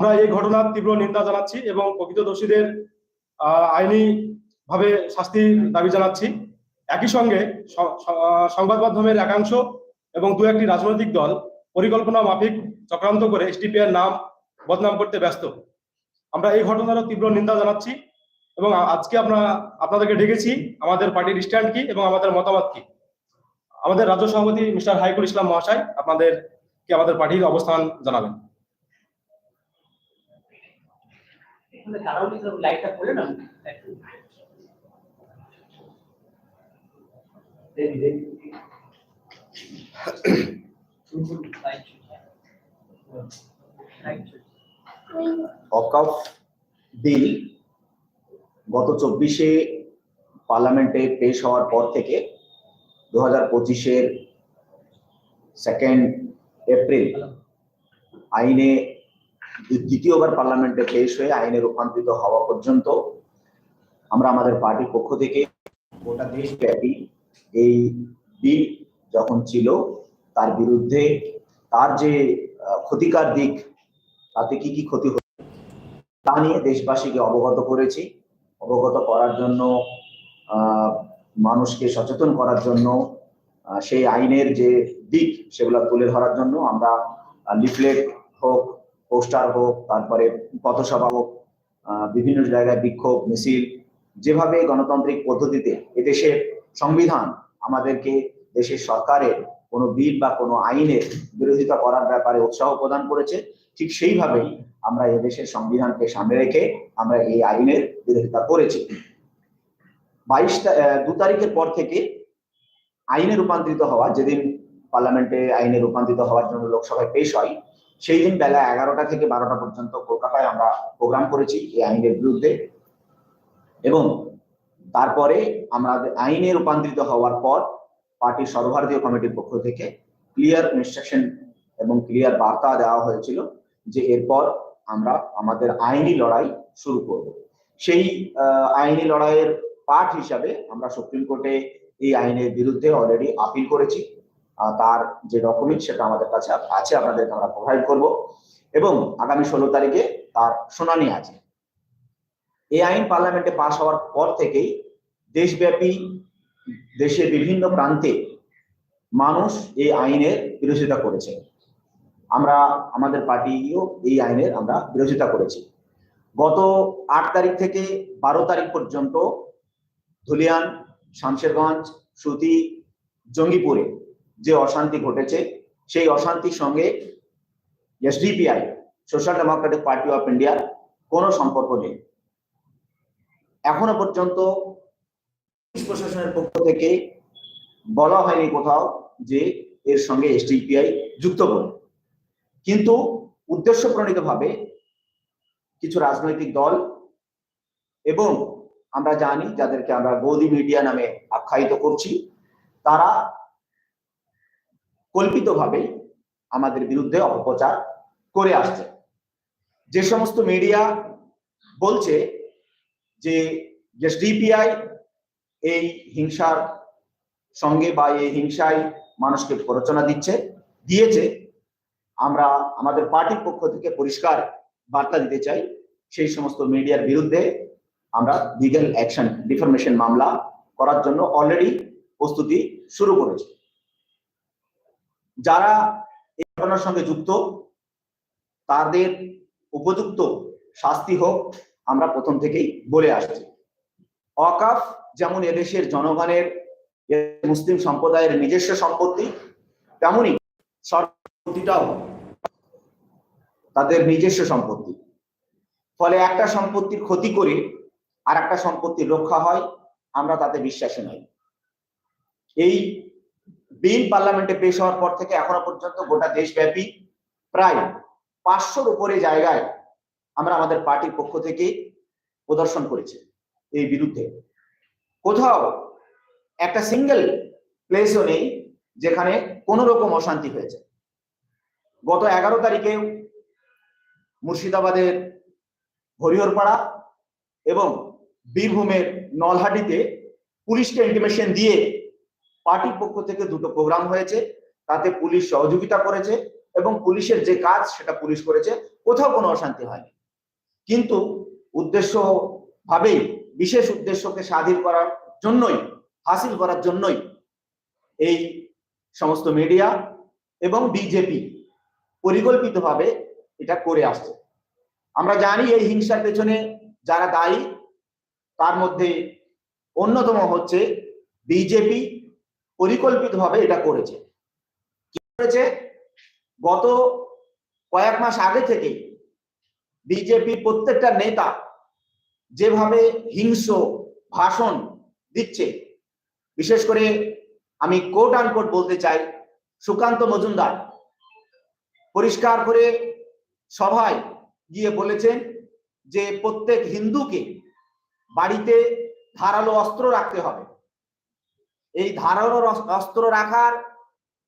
আমরা এই ঘটনার তীব্র নিন্দা জানাচ্ছি এবং প্রকৃত দোষীদের আইনি ভাবে শাস্তির দাবি জানাচ্ছি। একই সঙ্গে সংবাদ মাধ্যমের একাংশ এবং দু একটি রাজনৈতিক দল পরিকল্পনা মাফিক চক্রান্ত করে এসডিপি এর নাম বদনাম করতে ব্যস্ত। আমরা এই ঘটনারও তীব্র নিন্দা জানাচ্ছি এবং আজকে আমরা আপনাদেরকে ডেকেছি আমাদের পার্টির স্ট্যান্ড কি এবং আমাদের মতামত কি। আমাদের রাজ্য সভাপতি মিস্টার হাইকুল ইসলাম মহাশয় আপনাদের কি আমাদের পার্টির অবস্থান জানাবেন? এখানে কারণ লাইটটা বিল গত চব্বিশে পার্লামেন্টে পেশ হওয়ার পর থেকে দু হাজার পঁচিশের সেকেন্ড এপ্রিল আইনে দ্বিতীয়বার পার্লামেন্টে পেশ হয়ে আইনে রূপান্তরিত হওয়া পর্যন্ত আমরা আমাদের পার্টির পক্ষ থেকে গোটা দেশব্যাপী এই বিল যখন ছিল, তার বিরুদ্ধে তার যে ক্ষতিকার দিক, তাতে কি কি ক্ষতি হচ্ছে তা নিয়ে দেশবাসীকে অবগত করেছি। অবগত করার জন্য মানুষকে সচেতন করার জন্য সেই আইনের যে দিক, সেগুলো তুলে ধরার জন্য আমরা লিফলেট হোক পোস্টার হোক, তারপরে পথসভা হোক বিভিন্ন জায়গায় বিক্ষোভ, মিছিল, যেভাবে গণতান্ত্রিক পদ্ধতিতে এদেশের সংবিধান আমাদেরকে দেশের সরকারের কোনো বিল বা কোনো আইনের বিরোধিতা করার ব্যাপারে উৎসাহ প্রদান করেছে, ঠিক সেইভাবেই আমরা এদেশের সংবিধানকে সামনে রেখে আমরা এই আইনের বিরোধিতা করেছি। বাইশ দু তারিখের পর থেকে আইনে রূপান্তরিত হওয়া, যেদিন পার্লামেন্টে আইনে রূপান্তরিত হওয়ার জন্য লোকসভায় পেশ হয় সেই দিন বেলা এগারোটা থেকে বারোটা পর্যন্ত কলকাতায় আমরা প্রোগ্রাম করেছি এই আইনের বিরুদ্ধে। এবং তারপরে আমরা আইনে রূপান্তরিত হওয়ার পর পার্টির সর্বভারতীয় কমিটির পক্ষ থেকে ক্লিয়ার ইনস্ট্রাকশন এবং ক্লিয়ার বার্তা দেওয়া হয়েছিল যে এরপর আমরা আমাদের আইনি লড়াই শুরু করব। সেই আইনি লড়াইয়ের পার্ট হিসাবে আমরা সুপ্রিম কোর্টে এই আইনের বিরুদ্ধে অলরেডি আপিল করেছি। তার যে ডকুমেন্ট সেটা আমাদের কাছে আছে, আপনাদেরকে আমরা প্রোভাইড করব। এবং আগামী ষোলো তারিখে তার শুনানি আছে। এই আইন পার্লামেন্টে পাশ হওয়ার পর থেকেই দেশব্যাপী দেশের বিভিন্ন প্রান্তে মানুষ এই আইনের বিরোধিতা করেছে। আমরা, আমাদের পার্টিও এই আইনের আমরা বিরোধিতা করেছি। গত আট তারিখ থেকে বারো তারিখ পর্যন্ত ধুলিয়ান, শামশেরগঞ্জ, সুতি, জঙ্গিপুরে যে অশান্তি ঘটেছে, সেই অশান্তির সঙ্গে SDPI Social Democratic Party of ইন্ডিয়ার কোনো সম্পর্ক নেই। এখনও পর্যন্ত পুলিশ প্রশাসনের পক্ষ থেকে বলা হয়নি কোথাও যে এর সঙ্গে এসডিপিআই যুক্ত করে কিন্তু উদ্দেশ্য প্রণীতভাবে কিছু রাজনৈতিক দল এবং আমরা জানি, যাদেরকে আমরা গৌদি মিডিয়া নামে আখ্যায়িত করছি, তারা কল্পিতভাবে আমাদের বিরুদ্ধে অপপ্রচার করে আসছে। যে সমস্ত মিডিয়া বলছে যে এসডিপিআই এই হিংসার সঙ্গে বা এই হিংসায় মানুষকে প্ররোচনা দিচ্ছে, দিয়েছে। আমরা আমাদের পার্টির পক্ষ থেকে পরিষ্কার বার্তা দিতে চাই, সেই সমস্ত মিডিয়ার বিরুদ্ধে আমরা লিগ্যাল অ্যাকশন ডিফরমেশন মামলা করার জন্য অলরেডি প্রস্তুতি শুরু করেছি। যারা এই ঘটনার সঙ্গে যুক্ত, তাদের উপযুক্ত শাস্তি হোক, আমরা প্রথম থেকেই বলে আসছি। অকাফ যেমন এদেশের জনগণের মুসলিম সম্প্রদায়ের নিজস্ব সম্পত্তি, তেমনি সম্পত্তিটাও তাদের নিজস্ব সম্পত্তি। ফলে একটা সম্পত্তির ক্ষতি করে আর একটা সম্পত্তির রক্ষা হয়, আমরা তাতে বিশ্বাসী নই। এই বিল পার্লামেন্টে পেশ হওয়ার পর থেকে এখনও পর্যন্ত গোটা দেশব্যাপী প্রায় পাঁচশোর উপরে জায়গায় আমরা আমাদের পার্টির পক্ষ থেকে প্রদর্শন করেছি এই বিরুদ্ধে। কোথাও একটা সিঙ্গেল প্লেসও নেই যেখানে কোনো রকম অশান্তি হয়েছে। গত এগারো তারিখে মুর্শিদাবাদের হরিহরপাড়া এবং বীরভূমের নলহাটিতে পুলিশকে ইন্টিমেশন দিয়ে পার্টির পক্ষ থেকে দুটো প্রোগ্রাম হয়েছে, তাতে পুলিশ সহযোগিতা করেছে এবং পুলিশের যে কাজ সেটা পুলিশ করেছে, কোথাও কোনো অশান্তি হয়নি। কিন্তু উদ্দেশ্য ভাবেই, বিশেষ উদ্দেশ্যকে স্বাধীন করার জন্যই, হাসিল করার জন্যই এই সমস্ত মিডিয়া এবং বিজেপি পরিকল্পিতভাবে এটা করে আসছে। আমরা জানি এই হিংসার পেছনে যারা দায়ী, তার মধ্যে অন্যতম হচ্ছে বিজেপি পরিকল্পিতভাবে এটা করেছে। কি করেছে? গত কয়েক মাস আগে থেকে বিজেপি প্রত্যেকটা নেতা যেভাবে হিংস্র ভাষণ দিচ্ছে, বিশেষ করে আমি কোট আনকোট বলতে চাই, সুকান্ত মজুমদার, পরিষ্কার করে সভায় গিয়ে বলেছেন যে প্রত্যেক হিন্দুকে বাড়িতে ধারালো অস্ত্র রাখতে হবে। এই অস- অস্ত্র রাখার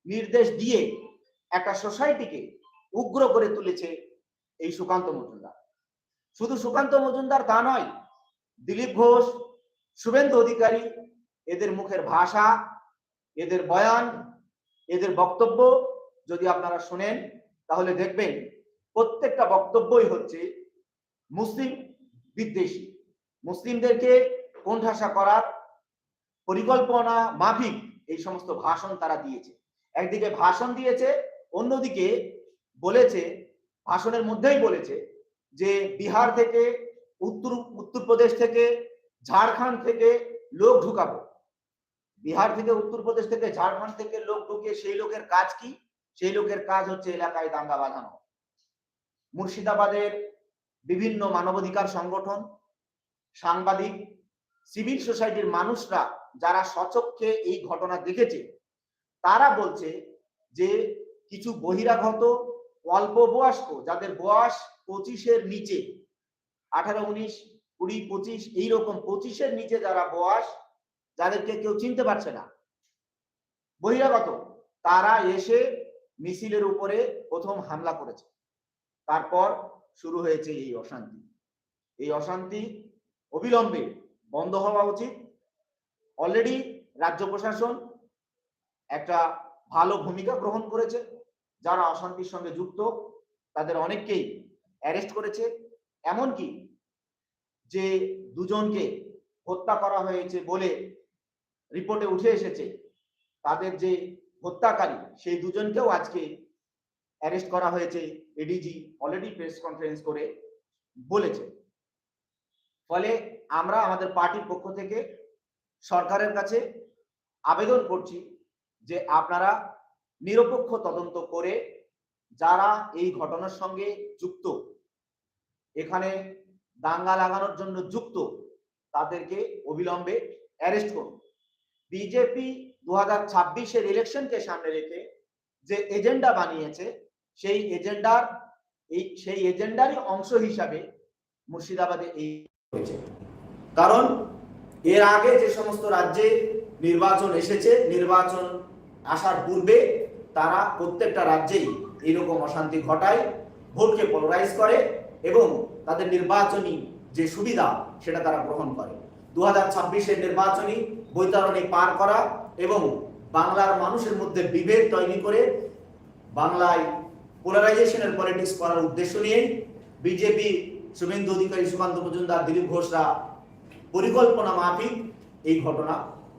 নির্দেশ দিয়ে একটা সোসাইটিকে উগ্র করে তুলেছে এই সুকান্ত মজুমদার। শুধু সুকান্ত মজুমদার তা নয়, দিলীপ ঘোষ, শুভেন্দু অধিকারী, এদের মুখের ভাষা, এদের বয়ান, এদের বক্তব্য যদি আপনারা শোনেন, তাহলে দেখবেন প্রত্যেকটা বক্তব্যই হচ্ছে মুসলিম বিদ্বেষী। মুসলিমদেরকে কোণঠাসা করার পরিকল্পনা মাফিক এই সমস্ত ভাষণ তারা দিয়েছে। একদিকে ভাষণ দিয়েছে, অন্যদিকে বলেছে, ভাষণের মধ্যেই বলেছে যে বিহার থেকে উত্তর, উত্তরপ্রদেশ থেকে ঝাড়খণ্ড থেকে লোক ঢুকাবো। বিহার থেকে উত্তরপ্রদেশ থেকে ঝাড়খণ্ড থেকে লোক ঢুকিয়ে সেই লোকের কাজ কি? সেই লোকের কাজ হচ্ছে এলাকায় দাঙ্গা বাঁধানো। মুর্শিদাবাদের বিভিন্ন মানবাধিকার সংগঠন, সাংবাদিক সিভিল সোসাইটির মানুষরা যারা সচক্ষে এই ঘটনা দেখেছে, তারা বলছে যে কিছু বহিরাগত অল্প বয়স্ক যাদের বয়স পঁচিশের নিচে, আঠারো, উনিশ, কুড়ি, পঁচিশ, এইরকম পঁচিশের নিচে যারা বয়স, যাদেরকে কেউ চিনতে পারছে না। বহিরাগত, তারা এসে মিছিলের উপরে প্রথম হামলা করেছে। তারপর শুরু হয়েছে এই অশান্তি। এই অশান্তি অবিলম্বে বন্ধ হওয়া উচিত। অলরেডি রাজ্য প্রশাসন একটা ভালো ভূমিকা গ্রহণ করেছে। যারা অশান্তির সঙ্গে যুক্ত, তাদের অনেককেই অ্যারেস্ট করেছে। এমনকি যে দুজনকে হত্যা করা হয়েছে বলে রিপোর্টে উঠে এসেছে, তাদের যে হত্যাকারী, সেই দুজনকেও আজকে অ্যারেস্ট করা হয়েছে। এডিজি অলরেডি প্রেস কনফারেন্স করে বলেছে। ফলে আমরা আমাদের পার্টির পক্ষ থেকে সরকারের কাছে আবেদন করছি যে আপনারা নিরপেক্ষ তদন্ত করে যারা এই ঘটনার সঙ্গে যুক্ত, এখানে দাঙ্গা লাগানোর জন্য যুক্ত, তাদেরকে অবিলম্বে অ্যারেস্ট করুন। বিজেপি দু হাজার ছাব্বিশের ইলেকশনকে সামনে রেখে যে এজেন্ডা বানিয়েছে, সেই এজেন্ডার এই, সেই এজেন্ডারই অংশ হিসাবে মুর্শিদাবাদে এই হয়েছে। কারণ এর আগে যে সমস্ত রাজ্যে নির্বাচন এসেছে, নির্বাচন আসার পূর্বে তারা প্রত্যেকটা রাজ্যেই এরকম অশান্তি ঘটায়, ভোটকে পোলারাইজ করে এবং তাদের নির্বাচনী যে সুবিধা সেটা তারা গ্রহণ করে। দু হাজার ছাব্বিশের নির্বাচনী বৈতরণী পার করা এবং বাংলার মানুষের মধ্যে বিভেদ তৈরি করে বাংলায় পোলারাইজেশনের পলিটিক্স করার উদ্দেশ্য নিয়ে বিজেপি শুভেন্দু অধিকারী সুকান্ত মজুমদার, দিলীপ ঘোষরা, পরিকল্পনা মাফিক এই ঘটনা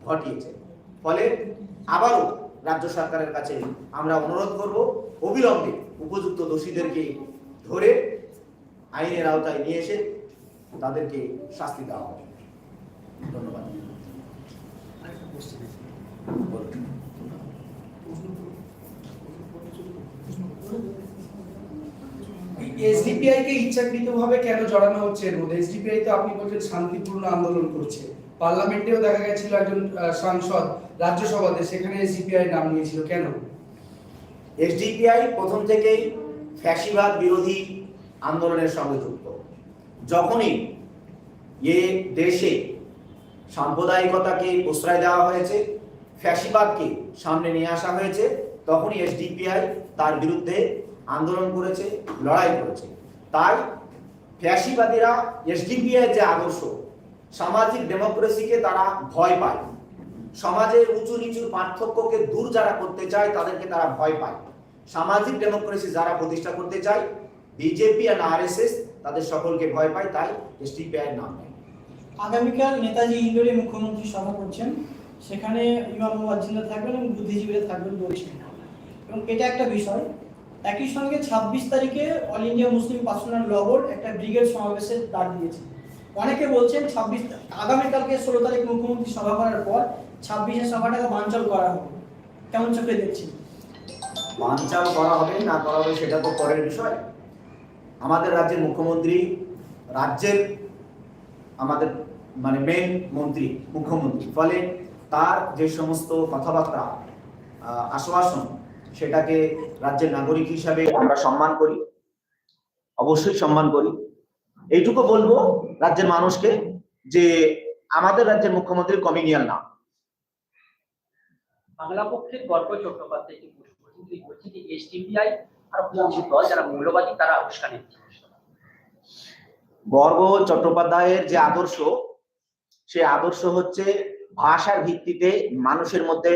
ঘটিয়েছে। ফলে আবারও রাজ্য সরকারের কাছে আমরা অনুরোধ করব, অবিলম্বে উপযুক্ত দোষীদেরকে ধরে আইনের আওতায় নিয়ে এসে তাদেরকে শাস্তি দেওয়া হবে। ধন্যবাদ। বলুন। এসডিপিআই কে ইচ্ছাকৃতভাবে কেন জড়ানো হচ্ছে এর মধ্যে? এসডিপিআই তো আপনি বলছেন শান্তিপূর্ণ আন্দোলন করছে। পার্লামেন্টেও দেখা গেছিল একজন সাংসদ রাজ্যসভাতে, সেখানে এসডিপিআই নাম নিয়েছিল। কেন? এসডিপিআই প্রথম থেকেই ফ্যাসিবাদ বিরোধী আন্দোলনের সঙ্গে যুক্ত। যখনই এ দেশে সাম্প্রদায়িকতাকে প্রশ্রয় দেওয়া হয়েছে, ফ্যাসিবাদকে সামনে নিয়ে আসা হয়েছে, তখনই এসডিপিআই তার বিরুদ্ধে আন্দোলন করেছে, লড়াই করেছে। তাই ফ্যাসিবাদীরা এসডিপিআই যে আদর্শ, সামাজিক ডেমোক্রেসিকে তারা ভয় পায়। সমাজের উঁচু নিচুর পার্থক্যকে দূর যারা করতে চায়, তাদেরকে তারা ভয় পায়। সামাজিক ডেমোক্রেসি যারা প্রতিষ্ঠা করতে চায়, বিজেপি আর আরএসএস, তাদের সকলকে ভয় পায়, তাই এসডিপিআই নাম নেয়। আগামীকাল নেতাজি ইন্দোরে মুখ্যমন্ত্রী সভা করছেন। সেখানে ইমাম মুয়াজ্জিনরা থাকবেন এবং বুদ্ধিজীবীরা থাকবেন বলছেন এবং এটা একটা বিষয় একই সঙ্গে ছাব্বিশ তারিখে All India Muslim Personal Law Board brigade brigade সমাবেশের ডাক দিয়েছে। অনেকে বলছেন ছাব্বিশ আগামীকালকে ষোলো তারিখ মুখ্যমন্ত্রী সভা করার পর ছাব্বিশে সভাটাকে বাঞ্চল করা হবে। কেমন চোখে দেখছি বানচাল করা হবে না করা হবে সেটা তো পরের বিষয়। আমাদের রাজ্যের মুখ্যমন্ত্রী, রাজ্যের আমাদের মানে মেন মন্ত্রী, মুখ্যমন্ত্রী, ফলে তার যে সমস্ত কথাবার্তা আশ্বাসন সেটাকে রাজ্যের নাগরিক হিসাবে আমরা সম্মান করি অবশ্যই সম্মান করি। এইটুকু বলব রাজ্যের মানুষকে যে আমাদের রাজ্যের মুখ্যমন্ত্রী কমিনিয়াল না। বাংলা পক্ষের গর্ব চট্টোপাধ্যায় বলছেন যে এসডিপিআই আর দল যারা মৌলবাদী তারা উস্কানি গর্ব চট্টোপাধ্যায়ের যে আদর্শ সে আদর্শ হচ্ছে ভাষার ভিত্তিতে মানুষের মধ্যে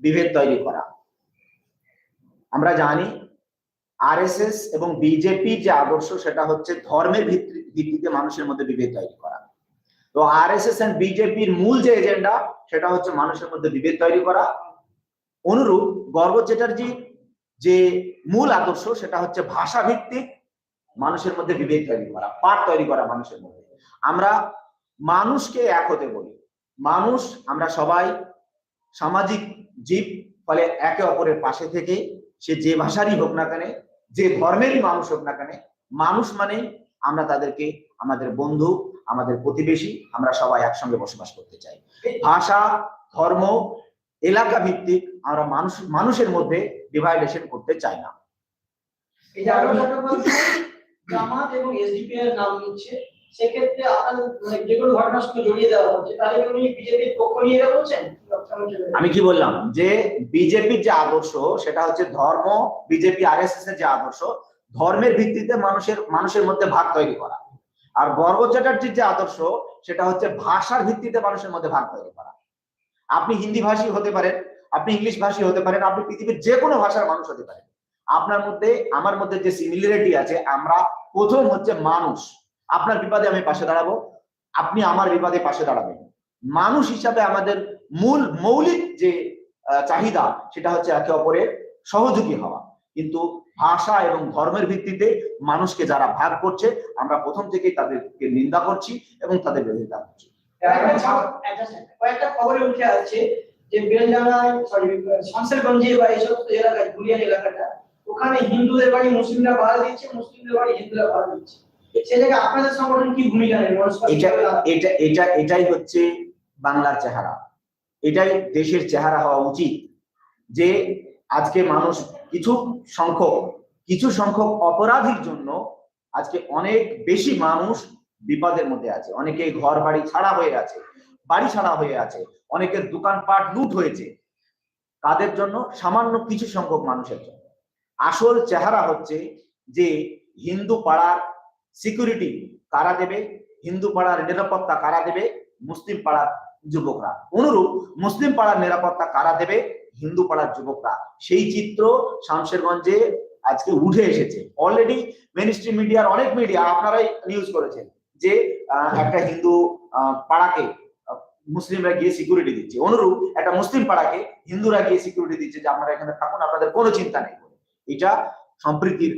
বিভেদ তৈরি করা। আমরা জানি আরএসএস এবং বিজেপির যে আদর্শ সেটা হচ্ছে ধর্মের ভিত্তি- ভিত্তিতে মানুষের মধ্যে বিভেদ তৈরি করা। তো আরএসএস এন্ড বিজেপির মূল যে এজেন্ডা সেটা হচ্ছে মানুষের মধ্যে বিভেদ তৈরি করা। অনুরূপ গর্ব চ্যাটার্জি যে মূল আদর্শ, সেটা হচ্ছে ভাষা ভিত্তিক মানুষের মধ্যে বিভেদ তৈরি করা, পাঠ তৈরি করা মানুষের মধ্যে। আমরা মানুষকে এক হতে বলি। মানুষ, আমরা সবাই সামাজিক জীব, ফলে একে অপরের পাশে থেকে সে যে ভাষারই হোক না কেন, যে ধর্মেরই মানুষ হোক না কেন, মানুষ মানে আমরা তাদেরকে আমাদের বন্ধু, আমাদের প্রতিবেশী, আমরা সবাই একসঙ্গে বসবাস করতে চাই। ভাষা, ধর্ম, এলাকা ভিত্তিক আমরা মানুষ, মানুষের মধ্যে ডিভাইডেশন করতে চাই না। সেক্ষেত্রে আপনার মানে যে কোনো ঘটনার সঙ্গে জড়িয়ে দেওয়া হচ্ছে, তাহলে উনি বিজেপির পক্ষ নিয়ে বলছেন? আমি কি বললাম? যে বিজেপির যে আদর্শ, সেটা হচ্ছে ধর্ম, বিজেপি আরএসএস এর যে আদর্শ, ধর্মের ভিত্তিতে মানুষের মানুষের মধ্যে ভাগ তৈরি করা। আর গর্ব চ্যাটার্জির যে আদর্শ, সেটা হচ্ছে ভাষার ভিত্তিতে মানুষের মধ্যে ভাগ তৈরি করা। আপনি হিন্দি ভাষী হতে পারেন, আপনি ইংলিশ ভাষী হতে পারেন, আপনি পৃথিবীর যে কোনো ভাষার মানুষ হতে পারেন। আপনার মধ্যে, আমার মধ্যে যে সিমিলারিটি আছে, আমরা প্রথম হচ্ছে মানুষ। আপনার বিপদে আমি পাশে দাঁড়াবো, আপনি আমার বিপদে পাশে দাঁড়াবেন। মানুষ হিসাবে আমাদের মূল মৌলিক যে চাহিদা সেটা হচ্ছে একে অপরের সহযোগী হওয়া। কিন্তু ভাষা এবং ধর্মের ভিত্তিতে মানুষকে যারা ভাগ করছে আমরা প্রথম থেকেই তাদেরকে নিন্দা করছি এবং তাদের বিরোধিতা করছি। কয়েকটা খবরে উঠে আসছে যে বেলডাঙ্গায় সরি শামসেরগঞ্জে বা এই এলাকায় ধুলিয়ান এলাকাটা ওখানে হিন্দুদের বাড়ি মুসলিমরা ভাড়া দিচ্ছে মুসলিমদের বাড়ি হিন্দুরা ভাড়া দিচ্ছে। সে জায়গায় আপনাদের সংগঠন কি ভূমিকা নেবে? এটা এটা এটাই হচ্ছে বাংলার চেহারা। এটাই দেশের চেহারা হওয়া উচিত যে আজকে মানুষ কিছু সংখ্যক কিছু সংখ্যক অপরাধীর জন্য আজকে অনেক বেশি মানুষ বিপদের মধ্যে আছে। অনেকে ঘর বাড়ি ছাড়া হয়ে আছে, বাড়ি ছাড়া হয়ে আছে, অনেকের দোকানপাট লুট হয়েছে। তাদের জন্য সামান্য কিছু সংখ্যক মানুষের জন্য। আসল চেহারা হচ্ছে যে হিন্দু পাড়ার সিকিউরিটি কারা দেবে? হিন্দু পাড়ার নিরাপত্তা কারা দেবে? মুসলিম পাড়ার যুবকরা। অনুরূপ মুসলিম পাড়ার নিরাপত্তা কারা দেবে? হিন্দু পাড়ার যুবকরা। সেই চিত্র শামশেরগঞ্জে আজকে উঠে এসেছে। অলরেডি মেন মিডিয়ার অনেক মিডিয়া আপনারাই নিউজ করেছেন যে একটা হিন্দু পাড়াকে মুসলিমরা গিয়ে সিকিউরিটি দিচ্ছে। অনুরূপ একটা মুসলিম পাড়াকে হিন্দুরা গিয়ে সিকিউরিটি দিচ্ছে যে, আপনারা এখানে থাকুন, আপনাদের কোনো চিন্তা নেই। এটা সম্প্রীতির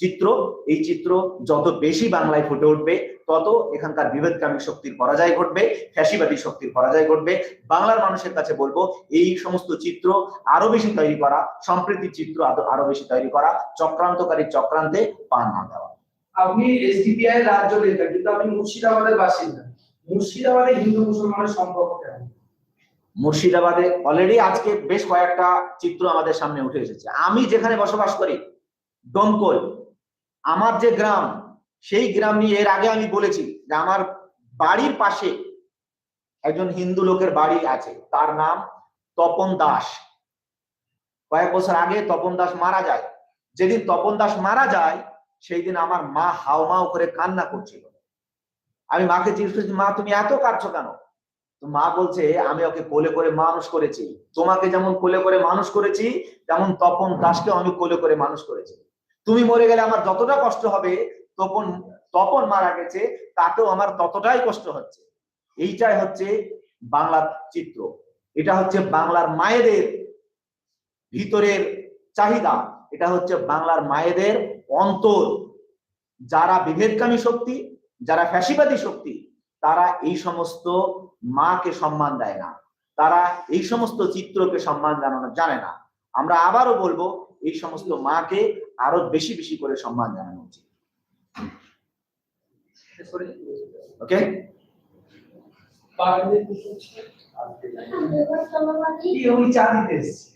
চিত্র। এই চিত্র যত বেশি বাংলায় ফুটে উঠবে তত এখানকার বিভেদকামী শক্তির পরাজয় ঘটবে ফ্যাসিবাদী শক্তির পরাজয় ঘটবে। বাংলার মানুষের কাছে বলব এই সমস্ত চিত্র আরও বেশি তৈরি করা সম্প্রীতির চিত্র আরো- বেশি তৈরি করা চক্রান্তকারী চক্রান্তে পা না দেওয়া। আপনি এসডিপিআই রাজ্য নেতা কিন্তু আপনি মুর্শিদাবাদের বাসিন্দা। মুর্শিদাবাদে হিন্দু মুসলমানের সম্পর্ক কেমন? মুর্শিদাবাদে অলরেডি আজকে বেশ কয়েকটা চিত্র আমাদের সামনে উঠে এসেছে। আমি যেখানে বসবাস করি দমকল আমার যে গ্রাম সেই গ্রাম নিয়ে এর আগে আমি বলেছি যে আমার বাড়ির পাশে একজন হিন্দু লোকের বাড়ি আছে, তার নাম তপন দাস। কয়েক বছর আগে তপন দাস মারা যায়। যেদিন তপন দাস মারা যায়, সেই দিন আমার মা হাওমাও করে কান্না করছিল। আমি মাকে জিজ্ঞেস মা, তুমি এত কাঁদছো কেন? তো মা বলছে, আমি ওকে কোলে করে মানুষ করেছি। তোমাকে যেমন কোলে করে মানুষ করেছি, তেমন তপন দাসকে আমি কোলে করে মানুষ করেছি। তুমি মরে গেলে আমার যতটা কষ্ট হবে তপন তপন মারা গেছে, তাতেও আমার ততটাই কষ্ট হচ্ছে। এইটাই হচ্ছে বাংলার চিত্র। এটা হচ্ছে বাংলার মায়েদের ভিতরের চাহিদা। এটা হচ্ছে বাংলার মায়েদের অন্তর। যারা বিভেদকামী শক্তি, যারা ফ্যাসিবাদী শক্তি, তারা এই সমস্ত মাকে সম্মান দেয় না। তারা এই সমস্ত চিত্রকে সম্মান জানানো জানে না। আমরা আবারও বলব, এই সমস্ত মাকে আরও বেশি বেশি করে সম্মান জানানো উচিত। শেষ করে দিই। ওকে কি উনি চা দিতে এসছে